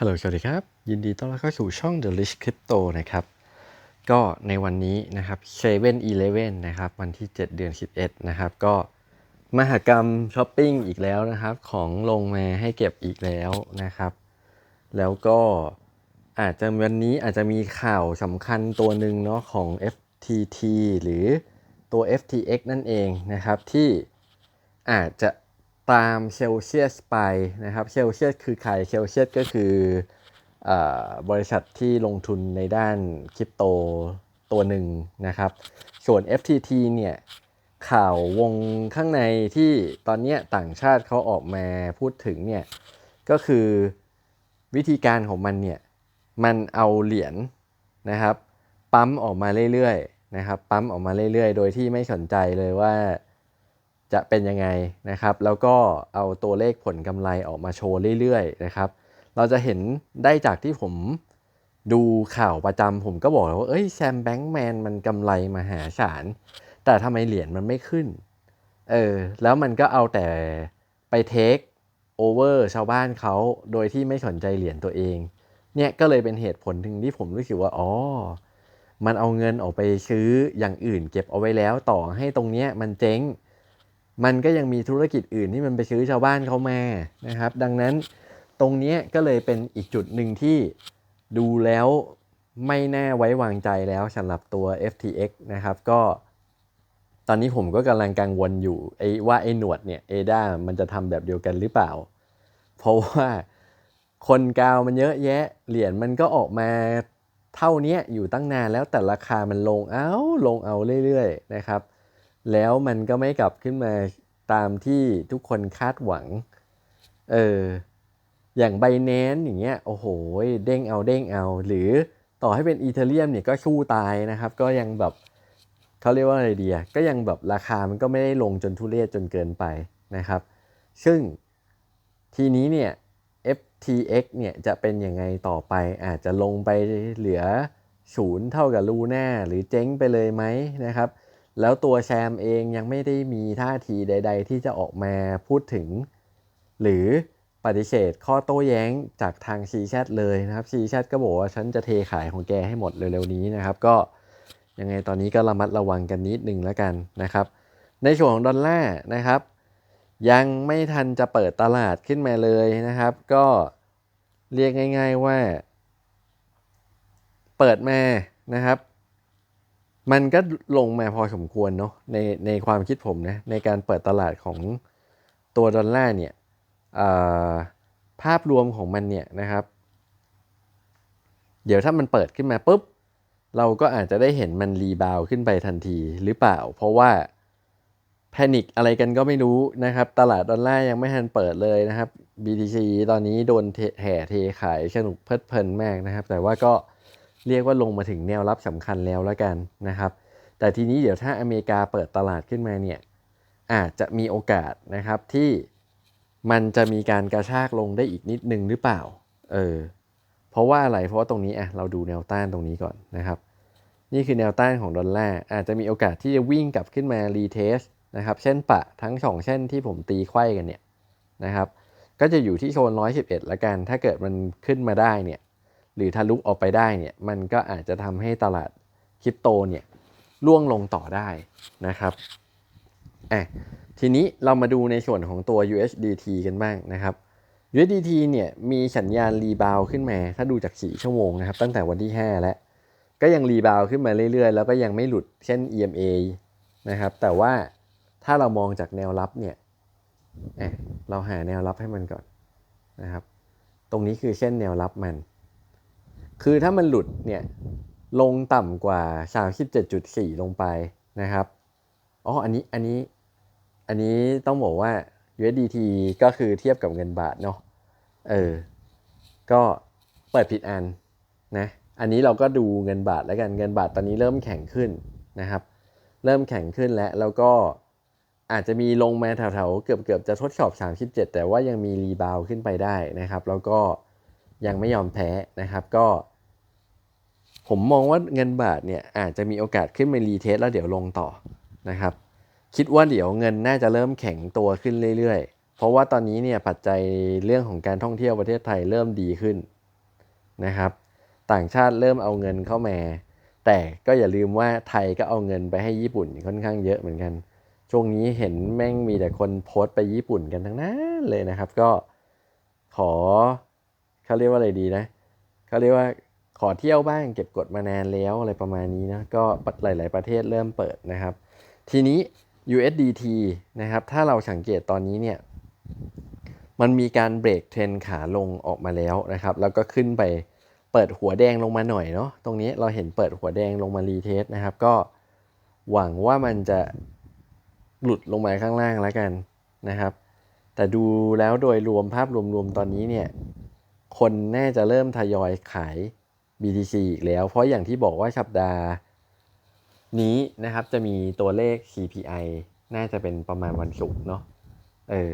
ฮัลโหล สวัสดีครับ ยินดีต้อนรับเข้าสู่ช่อง The Rich Crypto นะครับ ก็ในวันนี้นะครับ7 e เ e ่ e นะครับ วันที่ 7 เดือน 11 นะครับ ก็มหกรรมช้อปปิ้งอีกแล้วนะครับ ของลงมาให้เก็บอีกแล้วนะครับ แล้วก็อาจจะวันนี้อาจจะมีข่าวสำคัญตัวหนึ่งเนาะของ FTT หรือตัว FTX นั่นเองนะครับ ที่อาจจะ ตามเซลเซียสไปนะครับเซลเซียสคือใครเซลเซียสก็คืออบริษัทที่ลงทุนในด้านคริปโตตัวหนึ่งนะครับ ส่วน FTT เนี่ยข่าววงข้างในที่ตอนนี้ต่างชาติเขาออกมาพูดถึงเนี่ยก็คือวิธีการของมันเนี่ยมันเอาเหรียญนะครับ ปั๊มออกมาเรื่อยๆนะครับ ปั๊มออกมาเรื่อยๆ โดยที่ไม่สนใจเลยว่า จะเป็นยังไงนะครับ แล้วก็เอาตัวเลขผลกำไรออกมาโชว์เรื่อยๆนะครับ เราจะเห็นได้จากที่ผมดูข่าวประจำผมก็บอกแล้วว่าเอ้ยแซมแบงค์แมนมันกำไรมหาศาล แต่ทำไมเหรียญมันไม่ขึ้น เออ แล้วมันก็เอาแต่ไปเทคโอเวอร์ชาวบ้านเขาโดยที่ไม่สนใจเหรียญตัวเอง เนี่ยก็เลยเป็นเหตุผลถึงที่ผมรู้สึกว่า อ๋อ มันเอาเงินออกไปซื้ออย่างอื่น เก็บเอาไว้แล้วต่อให้ตรงเนี้ยมันเจ๊ง มันก็ยังมีธุรกิจอื่นที่มันไปซื้อชาวบ้านเขามานะครับ ดังนั้นตรงนี้ก็เลยเป็นอีกจุดหนึ่งที่ดูแล้วไม่แน่ไว้วางใจแล้วสำหรับตัว FTX นะครับ ก็ตอนนี้ผมก็กำลังกังวลอยู่ไอ้ว่าไอ้หนวดเนี่ยเอดามันจะทำแบบเดียวกันหรือเปล่า เพราะว่าคนกาวมันเยอะแยะ เหรียญมันก็ออกมาเท่านี้อยู่ตั้งนานแล้วแต่ราคามันลงเอาลงเอาเรื่อยๆนะครับ แล้วมันก็ไม่กลับขึ้นมาตามที่ทุกคนคาดหวัง เออ อย่างไบแนนอย่างเงี้ย โอ้โห เด้งเอาเด้งเอา หรือต่อให้เป็นอีเทเรียมเนี่ยก็สู้ตายนะครับ ก็ยังแบบเขาเรียกว่าอะไรดีอะก็ยังแบบราคามันก็ไม่ได้ลงจนทุเรศจนเกินไปนะครับ ซึ่งทีนี้เนี่ย FTX เนี่ยจะเป็นยังไงต่อไป อาจจะลงไปเหลือศูนย์เท่ากับลูน่าหรือเจ๊งไปเลยไหมนะครับ แล้วตัวแซมเองยังไม่ได้มีท่าทีใด ๆ ที่จะออกมาพูดถึง หรือปฏิเสธข้อโต้แย้งจากทางซีแชเลยนะครับซีแชก็บอกว่าฉันจะเทขายของแกให้หมดเร็วๆนี้นะครับ ก็ยังไงตอนนี้ก็ระมัดระวังกันนิดนึงแล้วกันนะครับ ในส่วนของดอลลาร์นะครับ ยังไม่ทันจะเปิดตลาดขึ้นมาเลยนะครับ ก็เรียกง่าย ๆว่า เปิดมานะครับ มันก็ลงมาพอสมควรเนาะในในความคิดผมนะในการเปิดตลาดของตัวดอลลาร์เนี่ยภาพรวมของมันเนี่ยนะครับ เดี๋ยวถ้ามันเปิดขึ้นมาปุ๊บ เราก็อาจจะได้เห็นมันรีบาวขึ้นไปทันทีหรือเปล่า เพราะว่าแพนิคอะไรกันก็ไม่รู้นะครับ ตลาดดอลลาร์ยังไม่ทันเปิดเลยนะครับ BTC ตอนนี้โดนแห่เทขายสนุกเพลิดเพลินมากนะครับ แต่ว่าก็ เรียกว่าลงมาถึงแนวรับสำคัญแล้วแล้วกันนะครับ แต่ทีนี้เดี๋ยวถ้าอเมริกาเปิดตลาดขึ้นมาเนี่ยอาจจะมีโอกาสนะครับที่มันจะมีการกระชากลงได้อีกนิดนึงหรือเปล่า เออ เพราะว่าอะไร เพราะว่าตรงนี้อะเราดูแนวต้านตรงนี้ก่อนนะครับ นี่คือแนวต้านของดอลลาร์ อาจจะมีโอกาสที่จะวิ่งกลับขึ้นมารีเทสนะครับ เช่นปะทั้งสองเส้นที่ผมตีไข่กันเนี่ยนะครับ ก็จะอยู่ที่โซน111ละกัน ถ้าเกิดมันขึ้นมาได้เนี่ย หรือทะลุออกไปได้เนี่ยมันก็อาจจะทำให้ตลาดคริปโตเนี่ยล่วงลงต่อได้นะครับอะทีนี้เรามาดูในส่วนของตัว USDT กันบ้างนะครับ USDT เนี่ยมีสัญญาณรีบาวขึ้นมา ถ้าดูจาก 4 ชั่วโมงนะครับ ตั้งแต่วันที่ 5 แล้ว ก็ยังรีบาวขึ้นมาเรื่อยๆ แล้วก็ยังไม่หลุดเช่น EMA นะครับ แต่ว่าถ้าเรามองจากแนวรับเนี่ยเราหาแนวรับให้มันก่อนนะครับ ตรงนี้คือเส้นแนวรับมัน คือถ้ามันหลุดเนี่ยลงต่ำกว่า 37.4 ลงไปนะครับ อ๋อ อันนี้ อันนี้ อันนี้ต้องบอกว่า USDT ก็คือเทียบกับเงินบาทเนาะ เออ ก็เปิดผิดอันนะ อันนี้เราก็ดูเงินบาทแล้วกัน เงินบาทตอนนี้เริ่มแข็งขึ้นนะครับ เริ่มแข็งขึ้นแล้ว แล้วก็อาจจะมีลงมาแถวๆ เกือบๆจะทดสอบ 37 แต่ว่ายังมีรีบาวขึ้นไปได้นะครับ แล้วก็ยังไม่ยอมแพ้นะครับ ก็ ผมมองว่าเงินบาทเนี่ยอาจจะมีโอกาสขึ้นมารีเทสแล้วเดี๋ยวลงต่อนะครับ คิดว่าเดี๋ยวเงินน่าจะเริ่มแข็งตัวขึ้นเรื่อยๆ เพราะว่าตอนนี้เนี่ยปัจจัยเรื่องของการท่องเที่ยวประเทศไทยเริ่มดีขึ้นนะครับ ต่างชาติเริ่มเอาเงินเข้ามา แต่ก็อย่าลืมว่าไทยก็เอาเงินไปให้ญี่ปุ่นค่อนข้างเยอะเหมือนกัน ช่วงนี้เห็นแม่งมีแต่คนโพสต์ไปญี่ปุ่นกันทั้งนั้นเลยนะครับ ก็ขอเขาเรียกว่าอะไรดีนะเขาเรียกว่า ขอเที่ยวบ้างเก็บกดมานานแล้วอะไรประมาณนี้นะก็หลาย ๆ ประเทศเริ่มเปิดนะครับ ทีนี้ USDT นะครับถ้าเราสังเกตตอนนี้เนี่ยมันมีการเบรกเทรนขาลงออกมาแล้วนะครับ แล้วก็ขึ้นไปเปิดหัวแดงลงมาหน่อยเนาะตรงนี้เราเห็นเปิดหัวแดงลงมารีเทสนะครับ ก็หวังว่ามันจะหลุดลงมาข้างล่างแล้วกันนะครับ แต่ดูแล้วโดยรวมภาพรวมๆตอนนี้เนี่ยคนน่าจะเริ่มทยอยขาย BTC อีกแล้ว เพราะอย่างที่บอกว่าสัปดาห์นี้นะครับจะมีตัวเลข CPI น่าจะเป็นประมาณวันศุกร์เนาะเออ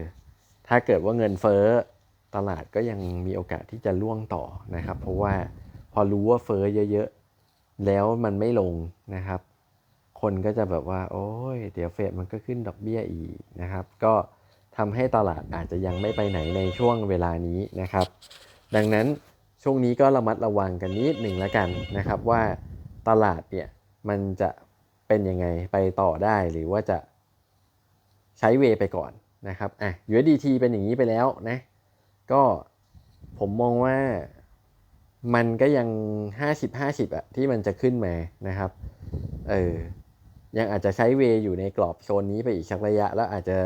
ถ้าเกิดว่าเงินเฟ้อตลาดก็ยังมีโอกาสที่จะล่วงต่อนะครับ เพราะว่าพอรู้ว่าเฟ้อเยอะๆ แล้วมันไม่ลงนะครับ คนก็จะแบบว่า โอ้ย เดี๋ยวเฟดมันก็ขึ้นดอกเบี้ยอีกนะครับ ก็ทำให้ตลาดอาจจะยังไม่ไปไหนในช่วงเวลานี้นะครับ ดังนั้น ช่วงนี้ก็ระมัดระวังกันนิดหนึ่งแล้วกันนะครับว่าตลาดเนี่ยมันจะเป็นยังไงไปต่อได้หรือว่าจะใช้เวไปก่อนนะครับอะ USDT เป็นอย่างนี้ไปแล้วนะก็ผมมองว่ามันก็ยัง 50-50อะที่มันจะขึ้นมานะครับเออยังอาจจะใช้เวอยู่ในกรอบโซนนี้ไปอีกสักระยะ แล้วอาจจะ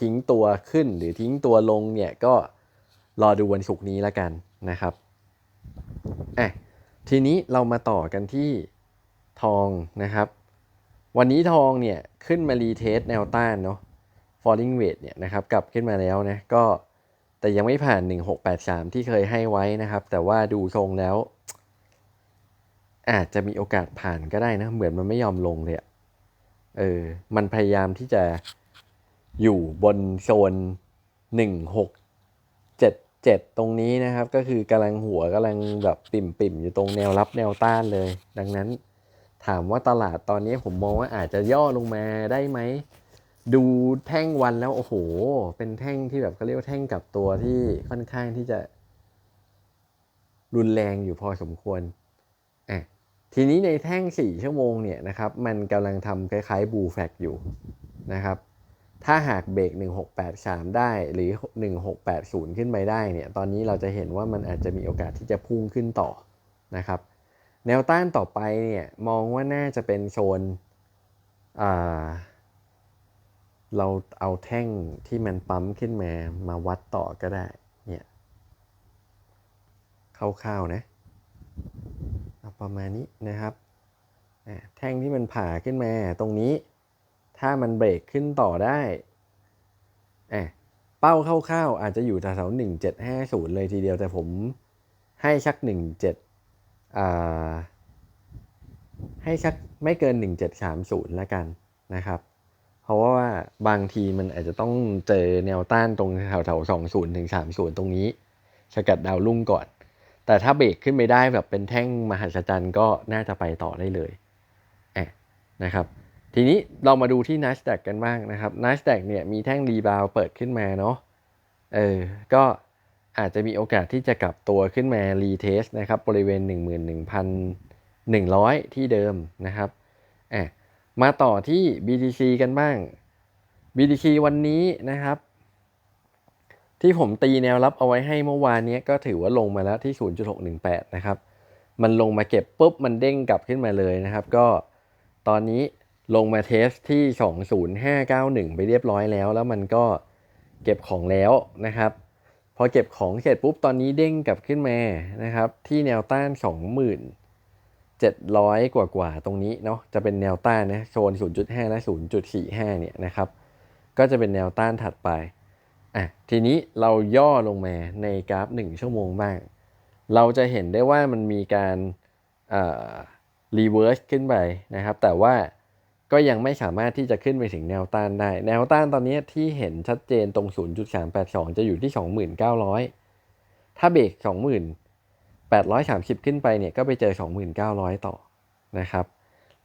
ทิ้งตัวขึ้นหรือทิ้งตัวลงเนี่ยก็รอดูวันศุกร์นี้แล้วกันนะครับ อะทีนี้เรามาต่อกันที่ทองนะครับ วันนี้ทองเนี่ยขึ้นมารีเทสแนวต้านเนาะ falling wedge เนี่ยนะครับกลับขึ้นมาแล้วนะก็แต่ยังไม่ผ่าน 1683 ที่เคยให้ไว้นะครับ แต่ว่าดูทรงแล้ว อาจจะมีโอกาสผ่านก็ได้นะ เหมือนมันไม่ยอมลงเลยเออ มันพยายามที่จะอยู่บนโซน 7 ตรงนี้นะครับ ก็คือกำลังหัวกำลังแบบปิ่มปิ่มๆอยู่ตรงแนวรับแนวต้านเลย ดังนั้นถามว่าตลาดตอนนี้ผมมองว่าอาจจะย่อลงมาได้ไหม ดูแท่งวันแล้วโอ้โห เป็นแท่งที่แบบเขาเรียกว่าแท่งกลับตัวที่ค่อนข้างที่จะ รุนแรงอยู่พอสมควรอะทีนี้ในแท่ง 4 ชั่วโมงเนี่ยนะครับ มันกำลังทำคล้ายๆบูแฟกอยู่นะครับ ถ้าหากเบรก 1683 ได้หรือ 1680 ขึ้นไปได้เนี่ยตอนนี้เราจะเห็นว่ามันอาจจะมีโอกาสที่จะพุ่งขึ้นต่อนะครับแนวต้านต่อไปเนี่ยมองว่าน่าจะเป็นโซนเราเอาแท่งที่มันปั๊มขึ้นมามาวัดต่อก็ได้เนี่ยคร่าวๆนะประมาณนี้นะครับแท่งที่มันผ่าขึ้นมาตรงนี้ ถ้ามันเบรกขึ้นต่อได้อะเป้าคร่าวๆอาจจะอยู่แถวๆหนึ่งเจ็ดห้าศูนย์เลยทีเดียวแต่ผมให้ชักหนึ่งเจ็ดอ่าให้ชักไม่เกินหนึ่งเจ็ดสามศูนย์ละกันนะครับ เพราะว่าบางทีมันอาจจะต้องเจอแนวต้านตรงแถวแถวสองศูนย์ถึงสามศูนย์ตรงนี้สกัดดาวรุ่งก่อน แต่ถ้าเบรกขึ้นไปได้แบบเป็นแท่งมหัศจรรย์ก็น่าจะไปต่อได้เลยอะนะครับ ทีนี้เรามาดูที่ NASDAQ กันบ้างนะครับ NASDAQ เนี่ยมีแท่งรีบาวเปิดขึ้นมาเนาะเออก็อาจจะมีโอกาสที่จะกลับตัวขึ้นมารีเทสนะครับบริเวณ 11,100 ที่เดิมนะครับอะมาต่อที่ BTC กันบ้าง BTC วันนี้นะครับ ที่ผมตีแนวรับเอาไว้ให้เมื่อวานนี้ก็ถือว่าลงมาแล้วที่ 0.618 นะครับ มันลงมาเก็บปุ๊บมันเด้งกลับขึ้นมาเลยนะครับ ก็ตอนนี้ ลงมาเทสที่ 20591 ไปเรียบร้อยแล้ว แล้วมันก็เก็บของแล้วนะครับ พอเก็บของเสร็จปุ๊บตอนนี้เด้งกลับขึ้นมานะครับ ที่แนวต้าน20,000 700 กว่ากว่าตรงนี้เนาะจะเป็นแนวต้านนะโซน 0.5 และ 0.45 เนี่ยนะครับ ก็จะเป็นแนวต้านถัดไปอะทีนี้เราย่อลงมาในกราฟ 1 ชั่วโมงบ้าง เราจะเห็นได้ว่ามันมีการรีเวิร์สขึ้นไปนะครับ แต่ว่า ก็ยังไม่สามารถที่จะขึ้นไปถึงแนวต้านได้ แนวต้านตอนนี้ที่เห็นชัดเจนตรง 0.382 จะอยู่ที่ 2,900 ถ้าเบรก2,830 ขึ้นไปเนี่ยก็ไปเจอ 2,900 ต่อนะครับ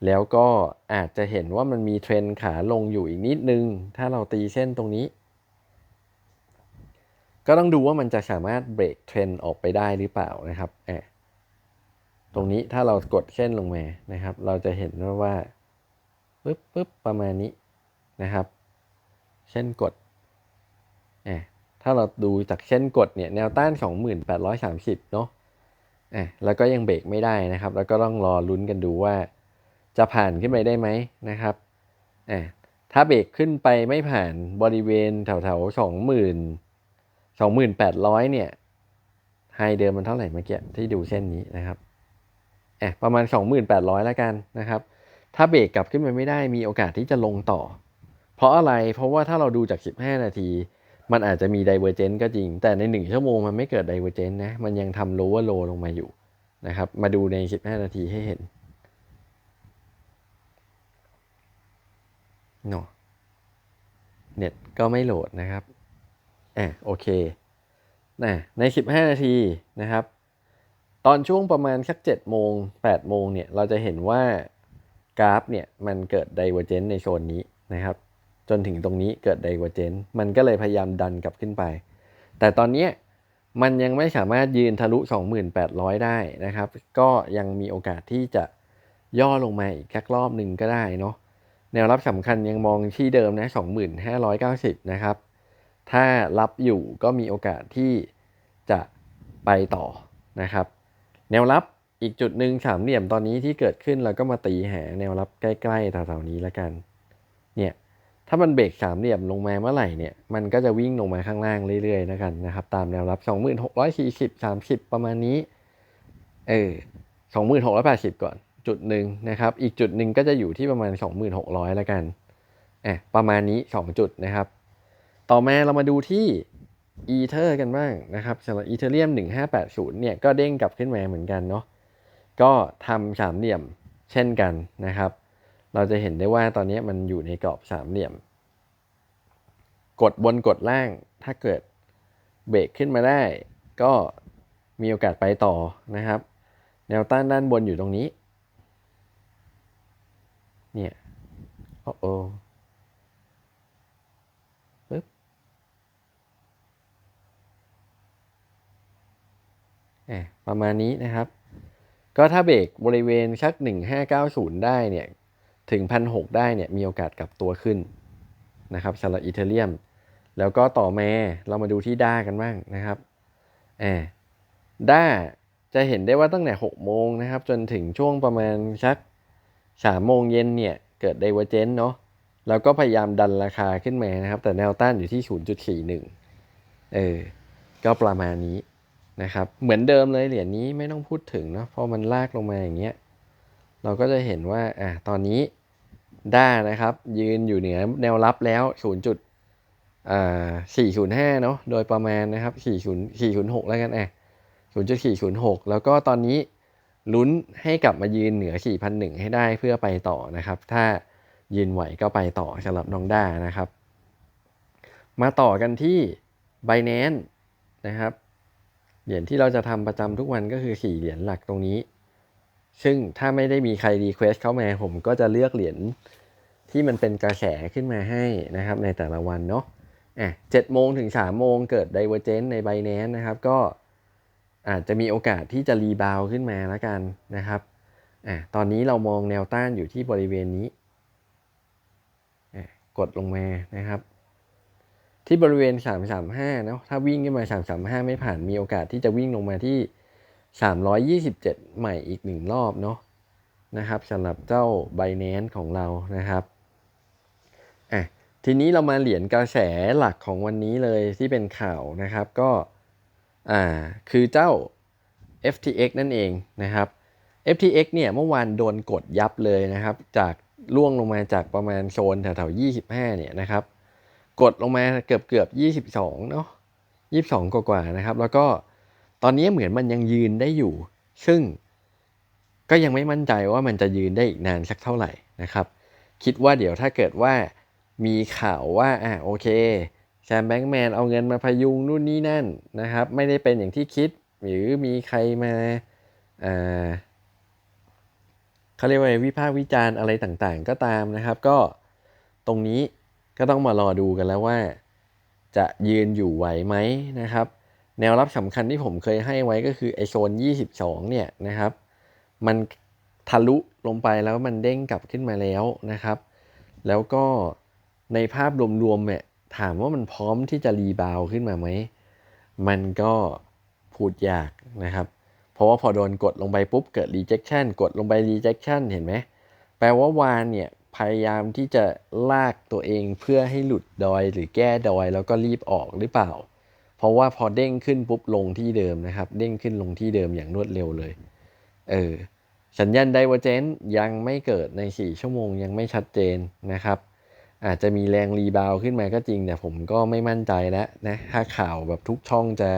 แล้วก็อาจจะเห็นว่ามันมีเทรนขาลงอยู่อีกนิดนึง ถ้าเราตีเส้นตรงนี้ ก็ต้องดูว่ามันจะสามารถเบรกเทรนออกไปได้หรือเปล่านะครับแอบตรงนี้ถ้าเรากดเส้นลงมานะครับ เราจะเห็นว่าว่า ปึ๊บปึ๊บประมาณนี้นะครับเส้นกดอ่ถ้าเราดูจากเส้นกดเนี่ยแนวต้าน 2830 เนาะอะแล้วก็ยังเบรกไม่ได้นะครับ แล้วก็ต้องรอลุ้นกันดูว่าจะผ่านขึ้นไปได้ไหมนะครับอะถ้าเบรกขึ้นไปไม่ผ่านบริเวณแถวแถวสองหมื่นสองหมื่นแปดร้อยเนี่ยไฮเดิมมันเท่าไหร่เมื่อกี้ที่ดูเส้นนี้นะครับอะประมาณสองหมื่นแปดร้อยแล้วกันนะครับ ถ้าเบรกกลับขึ้นไปไม่ได้มีโอกาสที่จะลงต่อ เพราะอะไรเพราะว่าถ้าเราดูจาก 15 นาที มันอาจจะมีไดเวอร์เจนต์ก็จริง แต่ใน 1 ชั่วโมงมันไม่เกิดไดเวอร์เจนต์นะมันยังทำโลว์โลลงมาอยู่นะครับมาดูใน 15 นาทีให้เห็นเนาะเน็ตก็ไม่โหลดนะครับอะโอเคนะใน 15 นาทีนะครับ ตอนช่วงประมาณสัก7โมง8โมงเนี่ย เราจะเห็นว่า กราฟเนี่ยมันเกิดไดเวอร์เจนในโซนนี้นะครับ จนถึงตรงนี้เกิดไดเวอร์เจนมันก็เลยพยายามดันกลับขึ้นไป แต่ตอนนี้มันยังไม่สามารถยืนทะลุ 2800 ได้นะครับ ก็ยังมีโอกาสที่จะย่อลงมาอีกแค่รอบหนึ่งก็ได้เนาะแนวรับสำคัญยังมองที่เดิมนะ 2590 นะครับ ถ้ารับอยู่ก็มีโอกาสที่จะไปต่อนะครับ แนวรับ อีกจุดหนึ่งสามเหลี่ยมตอนนี้ที่เกิดขึ้นเราก็มาตีหาแนวรับใกล้ๆแถวๆนี้แล้วกัน เนี่ย ถ้ามันเบรกสามเหลี่ยมลงมาเมื่อไหร่เนี่ย มันก็จะวิ่งลงมาข้างล่างเรื่อยๆแล้วกันนะครับ ตามแนวรับ 2640 30 ประมาณนี้ เออ2680 ก่อนจุดหนึ่งนะครับ อีกจุดหนึ่งก็จะอยู่ที่ประมาณ 2600 แล้วกันอะประมาณนี้ 2 จุดนะครับ ต่อมาเรามาดูที่อีเทอร์กันบ้างนะครับสำหรับอีเทอเรียม1580เนี่ยก็เด้งกลับขึ้นมาเหมือนกันเนาะ ก็ทำสามเหลี่ยมเช่นกันนะครับ เราจะเห็นได้ว่าตอนนี้มันอยู่ในกรอบสามเหลี่ยม กดบนกดล่างถ้าเกิดเบรกขึ้นมาได้ ก็มีโอกาสไปต่อนะครับ แนวต้านด้านบนอยู่ตรงนี้ เนี่ยโอ้โอปึ๊บประมาณนี้นะครับ ก็ถ้าเบรกบริเวณชัก 1590 ได้เนี่ยถึง 1,600 ได้เนี่ยมีโอกาสกลับตัวขึ้นนะครับสำหรับอีเทเรียม แล้วก็ต่อมาเรามาดูที่ด้ากันบ้างนะครับแอบด้าจะเห็นได้ว่าตั้งแต่ 6 โมงนะครับ จนถึงช่วงประมาณชัก 3 โมงเย็นเนี่ยเกิดไดเวอร์เจนเนาะแล้วก็พยายามดันราคาขึ้นมานะครับ แต่แนวต้านอยู่ที่ 0.41 เออ ก็ประมาณนี้ นะครับ เหมือนเดิมเลยเหรียญนี้ไม่ต้องพูดถึงเนาะเพราะมันลากลงมาอย่างเงี้ย เราก็จะเห็นว่าอะตอนนี้ด้านะครับ ยืนอยู่เหนือแนวรับแล้ว 0. จุดอ่า405 เนาะโดยประมาณนะครับ 40 406 แล้วกันอะ0.406 แล้วก็ตอนนี้ลุ้นให้กลับมายืนเหนือ 4,001 ให้ได้เพื่อไปต่อนะครับ ถ้ายืนไหวก็ไปต่อสำหรับน้องด้านะครับ มาต่อกันที่ Binance นะครับ เหรียญที่เราจะทำประจำทุกวันก็คือ4เหรียญหลักตรงนี้ ซึ่งถ้าไม่ได้มีใครรีเควสเข้ามาผมก็จะเลือกเหรียญที่มันเป็นกระแสขึ้นมาให้นะครับในแต่ละวันเนาะอะเจ็ดโมงถึงสามโมงเกิดไดเวอร์เจนในไบแนนนะครับ ก็อาจจะมีโอกาสที่จะรีบาวขึ้นมาแล้วกันนะครับอะตอนนี้เรามองแนวต้านอยู่ที่บริเวณนี้อะกดลงมานะครับ ที่บริเวณ 335นะถ้าวิ่งขึ้นมา 335 ไม่ผ่านมีโอกาสที่จะวิ่งลงมาที่ 327 ใหม่อีกหนึ่งรอบเนาะนะครับสำหรับเจ้า b บ n a n c e ของเรานะครับอะทีนี้เรามาเหรียญกระแสหลักของวันนี้เลยที่เป็นข่าวนะครับก็อ่าคือเจ้า FTX นั่นเองนะครับ FTX เนี่ยเมื่อวานโดนกดยับเลยนะครับ จากล่วงลงมาจากประมาณโซนแถวๆ25 เนี่ยนะครับ กดลงมาเกือบเกือบ 22 เนาะ22 กว่าๆนะครับ แล้วก็ตอนนี้เหมือนมันยังยืนได้อยู่ ซึ่งก็ยังไม่มั่นใจว่ามันจะยืนได้อีกนานสักเท่าไหร่นะครับ คิดว่าเดี๋ยวถ้าเกิดว่ามีข่าวว่าอ่าโอเคแซมแบงค์แมนเอาเงินมาพยุงนู่นนี่นั่นนะครับ ไม่ได้เป็นอย่างที่คิด หรือมีใครมาอ่าเขาเรียกว่าวิพากษ์วิจารณ์อะไรต่างๆ ก็ตามนะครับ ก็ตรงนี้ ก็ต้องมารอดูกันแล้วว่า จะยืนอยู่ไหวไหมนะครับ แนวรับสำคัญที่ผมเคยให้ไว้ก็คือไอโซน 22 เนี่ยนะครับ มันทะลุลงไปแล้วมันเด้งกลับขึ้นมาแล้วนะครับ แล้วก็ในภาพรวมๆเนี่ยถามว่ามันพร้อมที่จะรีบาวขึ้นมาไหม มันก็พูดยากนะครับ เพราะว่าพอโดนกดลงไปปุ๊บเกิด rejection กดลงไป rejection เห็นไหม แปลว่าวานเนี่ย พยายามที่จะลากตัวเองเพื่อให้หลุดดอยหรือแก้ดอยแล้วก็รีบออกหรือเปล่า เพราะว่าพอเด้งขึ้นปุ๊บลงที่เดิมนะครับ เด้งขึ้นลงที่เดิมอย่างรวดเร็วเลย เออ สัญญาณ divergence ยังไม่เกิดใน 4 ชั่วโมงยังไม่ชัดเจนนะครับ อาจจะมีแรงรีบาวขึ้นมาก็จริงแต่ผมก็ไม่มั่นใจแล้วนะถ้าข่าวแบบทุกช่องจะ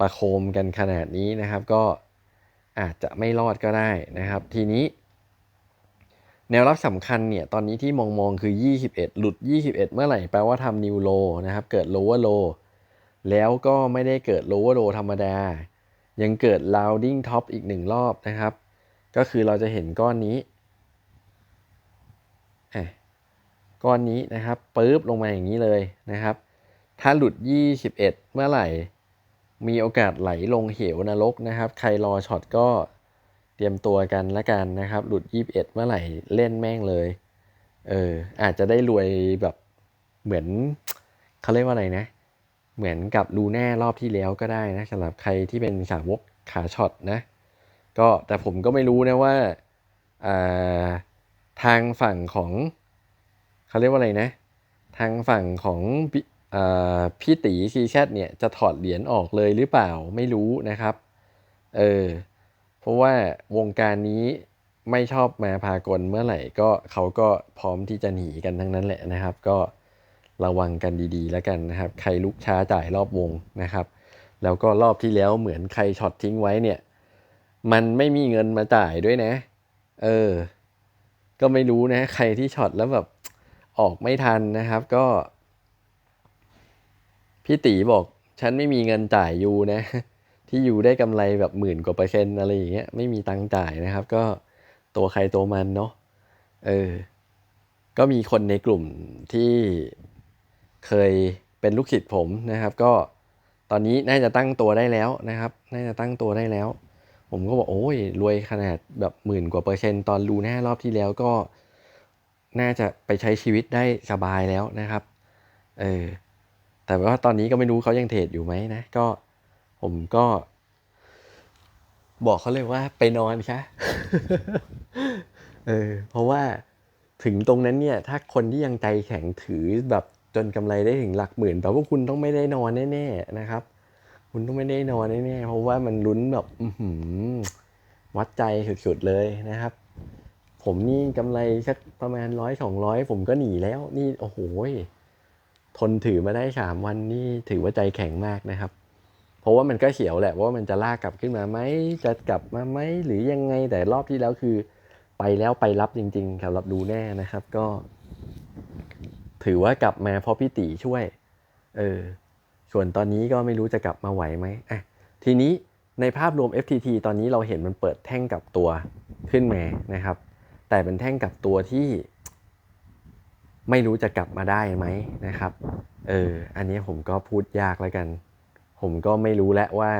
ประโคมกันขนาดนี้นะครับ ก็อาจจะไม่รอดก็ได้นะครับ ทีนี้ แนวรับสำคัญเนี่ย ตอนนี้ที่มองมองคือ 21 หลุด 21 เมื่อไหร่ แปลว่าทำนิวโลนะครับ เกิด lower low แล้วก็ไม่ได้เกิด lower low ธรรมดา ยังเกิด rounding top อีกหนึ่งรอบนะครับ ก็คือเราจะเห็นก้อนนี้ ก้อนนี้นะครับปึ๊บลงมาอย่างนี้เลยนะครับ ถ้าหลุด 21 เมื่อไหร่ มีโอกาสไหลลงเหวนรกนะครับ ใครรอช็อตก็ เตรียมตัวกันละกันนะครับ หลุด 21 เมื่อไหร่เล่นแม่งเลย เออ อาจจะได้รวยแบบเหมือนเขาเรียกว่าอะไรนะ เหมือนกับลูแน่รอบที่แล้วก็ได้นะสำหรับใครที่เป็นสาวกขาช็อตนะ ก็แต่ผมก็ไม่รู้นะว่าทางฝั่งของเขาเรียกว่าอะไรนะ ทางฝั่งของพี่อ่าพี่ตีซีแซเนี่ยจะถอดเหรียญออกเลยหรือเปล่าไม่รู้นะครับ เออ ราะว่าวงการนี้ไม่ชอบมาพากลเมื่อไหร่ก็เขาก็พร้อมที่จะหนีกันทั้งนั้นแหละนะครับ ก็ระวังกันดีๆ แล้วกันนะครับ ใครลุกช้าจ่ายรอบวงนะครับ แล้วก็รอบที่แล้วเหมือนใครช็อตทิ้งไว้เนี่ย มันไม่มีเงินมาจ่ายด้วยนะ เออ ก็ไม่รู้นะ ใครที่ช็อตแล้วแบบออกไม่ทันนะครับ ก็ พี่ตีบอกฉันไม่มีเงินจ่ายยูนะ ที่ยูได้กำไรแบบหมื่นกว่าเปอร์เซ็นต์อะไรอย่างเงี้ยไม่มีตังค์จ่ายนะครับ ก็ตัวใครตัวมันเนาะเออ ก็มีคนในกลุ่มที่เคยเป็นลูกศิษย์ผมนะครับ ก็ตอนนี้น่าจะตั้งตัวได้แล้วนะครับ น่าจะตั้งตัวได้แล้ว ผมก็บอกโอ้ยรวยขนาดแบบหมื่นกว่าเปอร์เซ็นต์ตอนรูหน้ารอบที่แล้วก็ น่าจะไปใช้ชีวิตได้สบายแล้วนะครับ เออแต่ว่าตอนนี้ก็ไม่รู้เขายังเทรดอยู่ไหมนะ ก็ ผมก็ บอกเขาเลยว่าไปนอนค่ะเออเพราะว่าถึงตรงนั้นเนี่ย ถ้าคนที่ยังใจแข็งถือแบบจนกำไรได้ถึงหลักหมื่นแปลว่าคุณต้องไม่ได้นอนแน่ๆนะครับ คุณต้องไม่ได้นอนแน่ๆเพราะว่ามันลุ้นแบบอือหือวัดใจสุดๆเลยนะครับ ผมนี่กำไรสักประมาณร้อยสองร้อยผมก็หนีแล้ว นี่โอ้โหทนถือมาได้สามวันนี่ถือว่าใจแข็งมากนะครับ ราะว่ามันก็เขียวแหละว่ามันจะลากกลับขึ้นมาไหมจะกลับมาไหมหรือยังไงแต่รอบที่แล้วคือ ไปแล้วไปรับจริงๆสำหรับดูแน่นะครับ ก็ ถือว่ากลับมาเพราะพี่ตีช่วย เออส่วนตอนนี้ก็ไม่รู้จะกลับมาไหวไหมอะทีนี้ในภาพรวม FTT ตอนนี้เราเห็นมันเปิดแท่งกับตัวขึ้นมานะครับ แต่เป็นแท่งกับตัวที่ ไม่รู้จะกลับมาได้ไหมนะครับ เออ อันนี้ผมก็พูดยากแล้วกัน ผมก็ไม่รู้แล้วว่า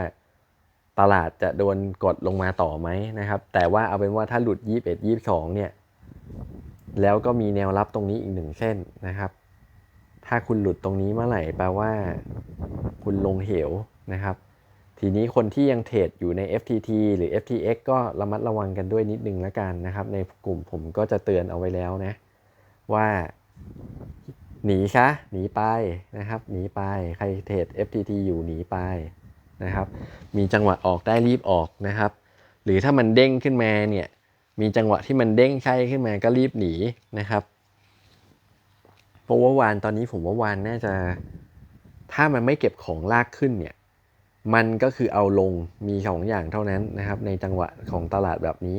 ตลาดจะโดนกดลงมาต่อไหมนะครับ แต่ว่าเอาเป็นว่าถ้าหลุด 21 22 เนี่ย แล้วก็มีแนวรับตรงนี้อีกหนึ่งเส้นนะครับ ถ้าคุณหลุดตรงนี้เมื่อไหร่แปลว่า คุณลงเหวนะครับ ทีนี้คนที่ยังเทรดอยู่ใน FTT หรือ FTX ก็ระมัดระวังกันด้วยนิดนึงแล้วกันนะครับ ในกลุ่มผมก็จะเตือนเอาไว้แล้วนะ ว่า หนีซะหนีไปนะครับ หนีไปใครเทรด FTT อยู่หนีไปนะครับ มีจังหวะออกได้รีบออกนะครับ หรือถ้ามันเด้งขึ้นมาเนี่ยมีจังหวะที่มันเด้งใช่ขึ้นมาก็รีบหนีนะครับเพราะว่าวานตอนนี้ผมว่าวานน่าจะ ถ้ามันไม่เก็บของลากขึ้นเนี่ยมันก็คือเอาลงมีสองอย่างเท่านั้นนะครับ ในจังหวะของตลาดแบบนี้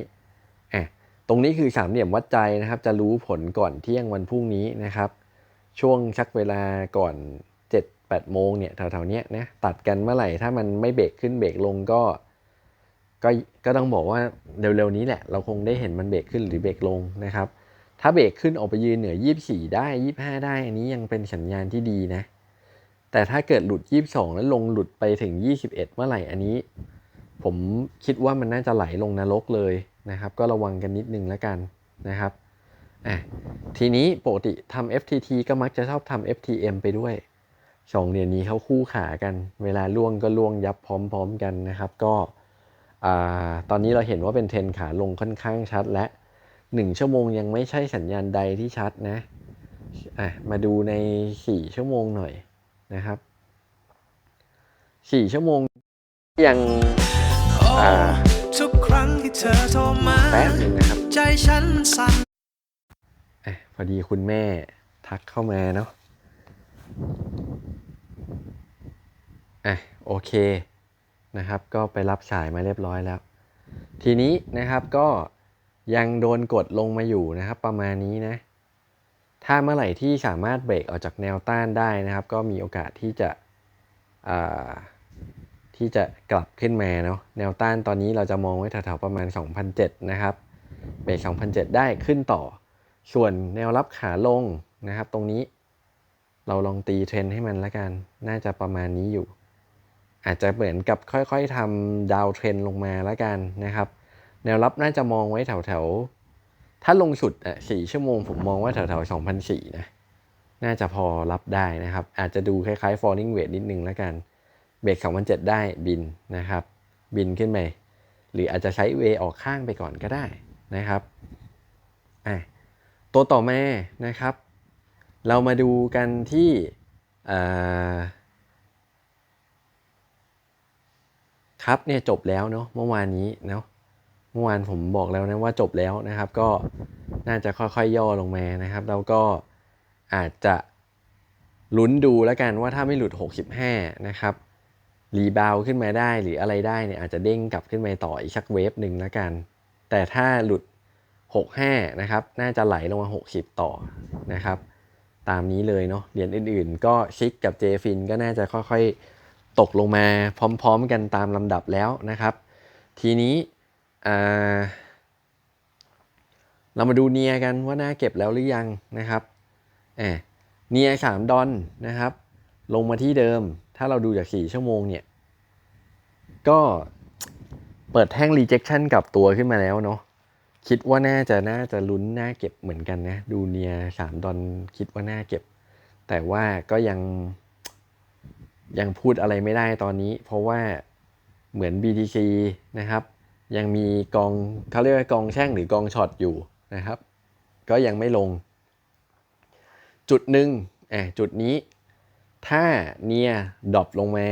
อะตรงนี้คือสามเหลี่ยมวัดใจนะครับ จะรู้ผลก่อนเที่ยงวันพรุ่งนี้นะครับ ช่วงชักเวลาก่อน 7 8 โมงเนี่ยแถวๆเนี้ยนะตัดกันเมื่อไหร่ถ้ามันไม่เบรกขึ้นเบรกลงก็ก็ก็ต้องบอกว่าเร็วๆนี้แหละ เราคงได้เห็นมันเบรกขึ้นหรือเบรกลงนะครับ ถ้าเบรกขึ้นออกไปยืนเหนือ 24 ได้ 25 ได้ อันนี้ยังเป็นสัญญาณที่ดีนะ แต่ถ้าเกิดหลุด 22 แล้วลงหลุดไปถึง 21 เมื่อไหร่อันนี้ ผมคิดว่ามันน่าจะไหลลงนรกเลยนะครับ ก็ระวังกันนิดนึงแล้วกันนะครับ อะทีนี้ปกติทำ FTT ก็มักจะชอบทำ FTM ไปด้วยสองเหรียญนี้เขาคู่ขากัน เวลาล่วงก็ล่วงยับพร้อม ๆ กันนะครับ ก็อ่าตอนนี้เราเห็นว่าเป็นเทรนขาลงค่อนข้างชัดและ 1 ชั่วโมงยังไม่ใช่สัญญาณใดที่ชัดนะอะมาดูใน 4 ชั่วโมงหน่อยนะครับ 4 ชั่วโมงยังอ่าทุกครั้งที่เธอโทรมาแป๊บหนึ่งนะครับ ใจฉันสั่นอะ พอดีคุณแม่ทักเข้ามาเนาะอะโอเคนะครับ ก็ไปรับสายมาเรียบร้อยแล้ว ทีนี้นะครับก็ยังโดนกดลงมาอยู่นะครับ ประมาณนี้นะ ถ้าเมื่อไหร่ที่สามารถเบรกออกจากแนวต้านได้นะครับ ก็มีโอกาสที่จะที่จะกลับขึ้นมาเนาะแนวต้านตอนนี้เราจะมองไว้แถวๆประมาณ 2,007นะครับเบรก2,007ได้ขึ้นต่อ ส่วนแนวรับขาลงนะครับ ตรงนี้เราลองตีเทรนให้มันละกัน น่าจะประมาณนี้อยู่ อาจจะเหมือนกับค่อยๆทำดาวเทรนลงมาละกันนะครับ แนวรับน่าจะมองไว้แถวๆ ถ้าลงสุดอะสี่ชั่วโมงผมมองว่าแถวๆ2,004นสี่นะ น่าจะพอรับได้นะครับ อาจจะดูคล้ายๆ falling wedge นิดนึงละกัน เบรก2,007ได้บินนะครับ บินขึ้นไป หรืออาจจะใช้เวออกข้างไปก่อนก็ได้นะครับ อะ ตัวต่อมานะครับ เรามาดูกันที่ครับเนี่ยจบแล้วเนาะเมื่อวานนี้เนาะเมื่อวานผมบอกแล้วนะว่าจบแล้วนะครับ ก็น่าจะค่อยๆย่อลงมานะครับ แล้วก็อาจจะลุ้นดูแล้วกันว่าถ้าไม่หลุด 65 นะครับรีบาวขึ้นมาได้หรืออะไรได้เนี่ยอาจจะเด้งกลับขึ้นมาต่ออีกสักเวฟหนึ่งแล้วกัน แต่ถ้าหลุด 65 นะครับ น่าจะไหลลงมา 60 ต่อนะครับ ตามนี้เลยเนาะ เหรียญอื่นๆ ก็ชิกกับเจฟินก็น่าจะค่อยๆ ตกลงมาพร้อมๆ กันตามลำดับแล้วนะครับ ทีนี้เรามาดูเนียกันว่าน่าเก็บแล้วหรือยังนะครับเนียสามดอนนะครับ ลงมาที่เดิม ถ้าเราดูจาก4ชั่วโมงเนี่ย ก็เปิดแท่ง rejection กลับตัวขึ้นมาแล้วเนาะ คิดว่าน่าจะน่าจะลุ้นน่าเก็บเหมือนกันนะ ดูเนียสามดอนคิดว่าน่าเก็บ แต่ว่าก็ยังยังพูดอะไรไม่ได้ตอนนี้ เพราะว่าเหมือน BTC นะครับ ยังมีกองเขาเรียกว่ากองแช่งหรือกองช็อตอยู่นะครับ ก็ยังไม่ลง จุดหนึ่งอะจุดนี้ ถ้าเนียดรอปลงมา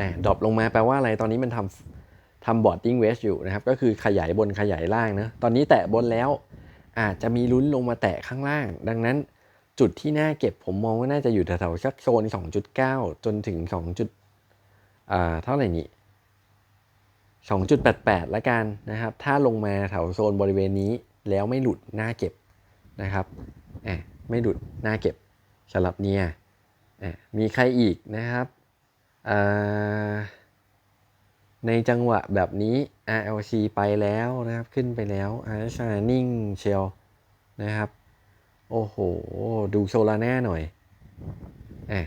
อะดรอปลงมาแปลว่าอะไรตอนนี้มันทำ ทำบอร์ดดิ้งเวสอยู่นะครับ ก็คือขยายบนขยายล่างนะตอนนี้แตะบนแล้วอาจจะมีลุ้นลงมาแตะข้างล่าง ดังนั้นจุดที่น่าเก็บผมมองว่าน่าจะอยู่แถวๆสักโซน 2.9 จนถึง 2. จุดอ่าเท่าไหร่นี่2.88 ละกันนะครับ ถ้าลงมาแถวโซนบริเวณนี้แล้วไม่หลุดน่าเก็บนะครับอะไม่หลุดน่าเก็บสำหรับเนียอะมีใครอีกนะครับอ่า ในจังหวะแบบนี้ RLC ไปแล้วนะครับ ขึ้นไปแล้ว RSI นิ่งเชียวนะครับ โอ้โห ดูโซลาร่าหน่อยอะ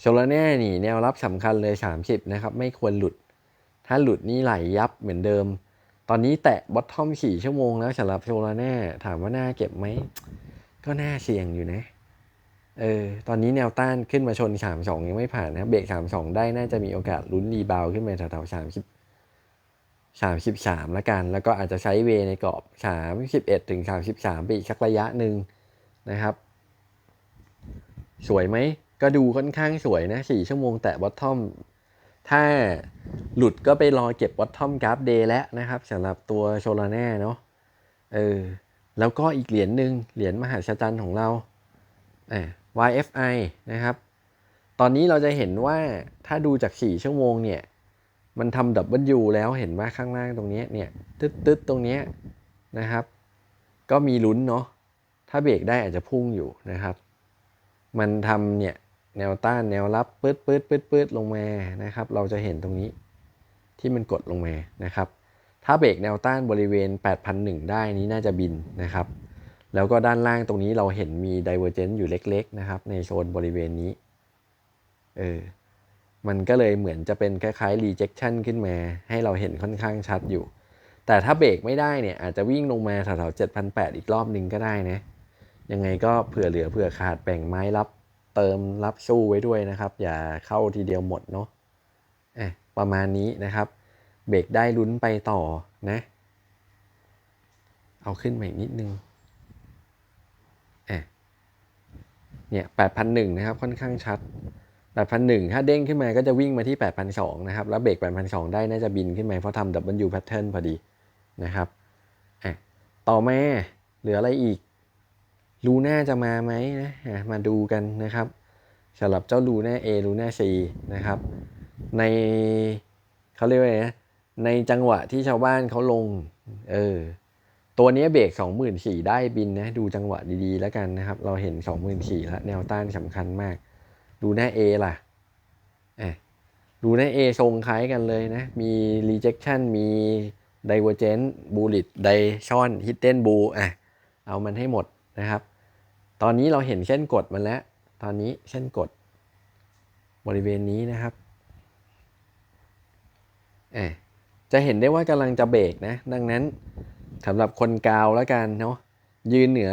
โซลาร่านี่แนวรับสำคัญเลย 30 นะครับ ไม่ควรหลุด ถ้าหลุดนี่ไหลยับเหมือนเดิม ตอนนี้แตะบอททอม 4 ชั่วโมงแล้วสำหรับโซลาร่าถามว่าน่าเก็บไหม ก็น่าเสี่ยงอยู่นะ เออตอนนี้แนวต้านขึ้นมาชน 32 ยังไม่ผ่านนะเบรก 32 ได้น่าจะมีโอกาสลุ้นรีบาวขึ้นไปแถวๆ30 33ละกัน แล้วก็อาจจะใช้เวในกรอบ 31ถึง33 ไปอีกสักระยะหนึ่งนะครับ สวยไหม ก็ดูค่อนข้างสวยนะ 4 ชั่วโมงแตะบอททอม ถ้าหลุดก็ไปรอเก็บบอททอมกราฟเดย์แล้วนะครับสำหรับตัวโชลาแน่เนาะเออแล้วก็อีกเหรียญหนึ่งเหรียญมหาชจรรย์ของเราอ่า YFI นะครับ ตอนนี้เราจะเห็นว่าถ้าดูจาก 4 ชั่วโมงเนี่ย มันทำดับเบิลยูแล้วเห็นว่าข้างล่างตรงนี้เนี่ย ตึ๊ดตึ๊ดตรงนี้นะครับ ก็มีลุ้นเนาะ ถ้าเบรกได้อาจจะพุ่งอยู่นะครับ มันทำเนี่ยแนวต้านแนวรับปื๊ดปื๊ดปื๊ดปื๊ดลงมานะครับ เราจะเห็นตรงนี้ที่มันกดลงมานะครับ ถ้าเบรกแนวต้านบริเวณ 8,001 ได้นี้น่าจะบินนะครับ แล้วก็ด้านล่างตรงนี้เราเห็นมี divergence อยู่เล็กๆนะครับในโซนบริเวณนี้เออมันก็เลยเหมือนจะเป็นคล้ายๆ rejection ขึ้นมา ให้เราเห็นค่อนข้างชัดอยู่ แต่ถ้าเบรกไม่ได้เนี่ยอาจจะวิ่งลงมาแถวๆ7,800 อีกรอบนึงก็ได้นะยังไงก็เผื่อเหลือเผื่อขาดแบ่งไม้รับเติมรับสู้ไว้ด้วยนะครับ อย่าเข้าทีเดียวหมดเนาะอะประมาณนี้นะครับ เบรกได้ลุ้นไปต่อนะ เอาขึ้นมาอีกนิดนึงอะ เนี่ย8,001นะครับค่อนข้างชัด8,001ถ้าเด้งขึ้นมาก็จะวิ่งมาที่8,200นะครับ แล้วเบรก8,200ได้น่าจะบินขึ้นมาเพราะทำ W pattern พอดีนะครับอะต่อมาเหลืออะไรอีกลูน่าจะมาไหมนะอะมาดูกันนะครับสำหรับเจ้าลูน่า A ลูน่า C นะครับ ในเขาเรียกว่าไงนะในจังหวะที่ชาวบ้านเขาลง เออ ตัวนี้เบรก24,000ได้บินนะดูจังหวะดีๆแล้วกันนะครับ เราเห็น24,000แล้วแนวต้านสำคัญมาก ดูหน้า A ล่ะอะดูหน้า A ทรงคล้ายกันเลยนะ มี rejection มี divergent bullet dishon hidden bull อะเอามันให้หมดนะครับ ตอนนี้เราเห็นเส้นกดมันแล้ว ตอนนี้เส้นกด บริเวณนี้นะครับอะจะเห็นได้ว่ากำลังจะเบรกนะ ดังนั้น สำหรับคนกาวแล้วกันเนาะยืนเหนือ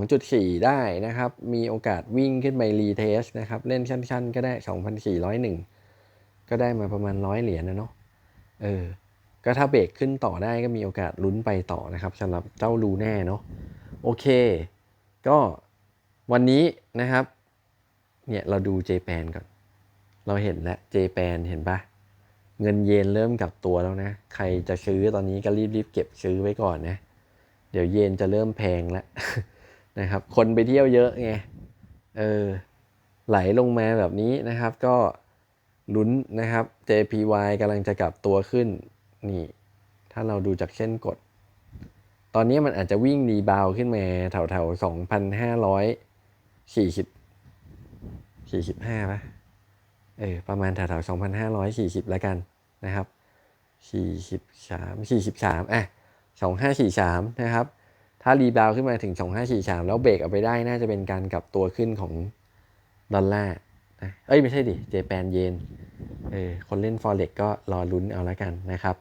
2.4 ได้นะครับ มีโอกาสวิ่งขึ้นไปรีเทสนะครับ เล่นชั้นๆ ก็ได้ 2,401 ก็ได้มาประมาณร้อยเหรียญนะเนาะเออก็ถ้าเบรกขึ้นต่อได้ก็มีโอกาสลุ้นไปต่อนะครับสำหรับเจ้าลูแน่เนาะโอเค ก็วันนี้นะครับ เนี่ยเราดูเจแปนก่อน เราเห็นแล้วเจแปนเห็นปะ เงินเยนเริ่มกลับตัวแล้วนะ ใครจะซื้อตอนนี้ก็รีบๆเก็บซื้อไว้ก่อนนะ เดี๋ยวเยนจะเริ่มแพงแล้วนะครับ คนไปเที่ยวเยอะไง เออ ไหลลงมาแบบนี้นะครับ ก็ลุ้นนะครับ JPY กำลังจะกลับตัวขึ้น นี่ ถ้าเราดูจากเส้นกด ตอนนี้มันอาจจะวิ่งรีบาวขึ้นมาแถวๆสองพันห้าร้อยสี่สิบสี่สิบห้าปะเออ ประมาณแถวๆสองพันห้าร้อยสี่สิบแล้วกัน นะครับสี่สิบสามสี่สิบสามอะสองห้าสี่สามนะครับ ถ้ารีบาวขึ้นมาถึงสองห้าสี่สามแล้วเบรกเอาไปได้น่าจะเป็นการกลับตัวขึ้นของดอลลาร์นะเอ้ยไม่ใช่ดิเจแปนเยนเออคนเล่น Forex ก็รอลุ้นเอาล้วกันนะครับ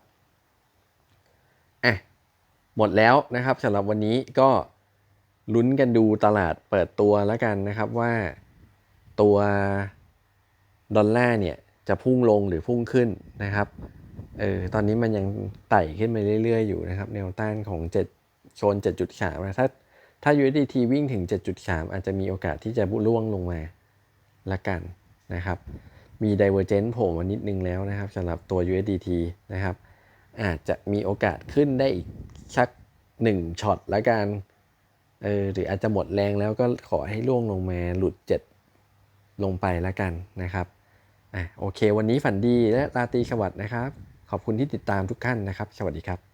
อะหมดแล้วนะครับสำหรับวันนี้ก็ลุ้นกันดูตลาดเปิดตัวแล้วกันนะครับว่าตัวดอลลาร์เนี่ย จะพุ่งลงหรือพุ่งขึ้นนะครับเออตอนนี้มันยังไต่ขึ้นไปเรื่อย ๆ อยู่นะครับแนวต้านของ7โซน7.3นะถ้าถ้า USDT วิ่งถึง 7.3 อาจจะมีโอกาสที่จะร่วงลงมาละกันนะครับ มี Divergence โผล่มานิดนึงแล้วนะครับสำหรับตัว USDT นะครับ อาจจะมีโอกาสขึ้นได้อีกชักหนึ่งช็อตละกันเออหรืออาจจะหมดแรงแล้วก็ขอให้ล่วงลงมาหลุดเจ็ดลงไปละกันนะครับ อะโอเค วันนี้ฝันดีและราตรีสวัสดิ์นะครับ ขอบคุณที่ติดตามทุกท่านนะครับ สวัสดีครับ